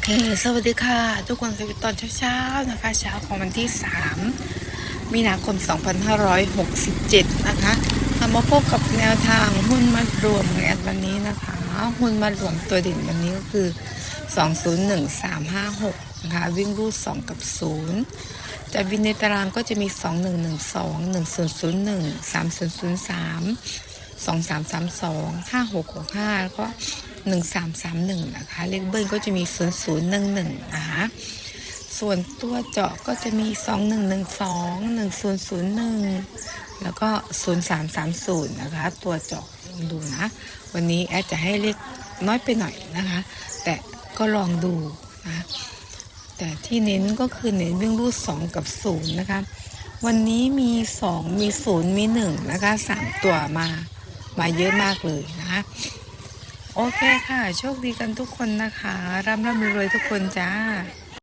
อเค สวัสดีค่ะ ทุกคนสวัสดีตอนเช้าๆนะคะ เช้าของวันที่ 3 มีนาคม 2567 นะคะเรามาพบกับแนวทางหุ้นมัดรวมในวันนี้นะคะ หุ้นมัดรวมตัวเด่นวันนี้ก็คือ 201356 นะคะ วิ่งรูด 2 กับ 0 จะวินในตารางก็จะมี 2112 1001 3003สองสามสามสองห้าหกหกห้าแล้วก็ หนึ่งสามสามหนึ่งนะคะ เลขเบิ้ลก็จะมีศูนย์ศูนย์หนึ่งหนึ่งนะคะส่วนตัวเจาะก็จะมีสองหนึ่งหนึ่งสองหนึ่งศูนย์ศูนย์หนึ่งแล้วก็ศูนย์สามสามศูนย์นะคะ ตัวเจาะลองดูนะ วันนี้แอดจะให้เลขน้อยไปหน่อยนะคะ แต่ก็ลองดูนะ แต่ที่เน้นก็คือเน้นวิ่องรูดสองกับศูนย์นะคะ วันนี้มีสองมีศูนย์มีหนึ่งนะคะสามตัวมา มาเยอะมากเลยนะคะ โอเคค่ะ โชคดีกันทุกคนนะคะ ร่ำร่ำรวยทุกคนจ้า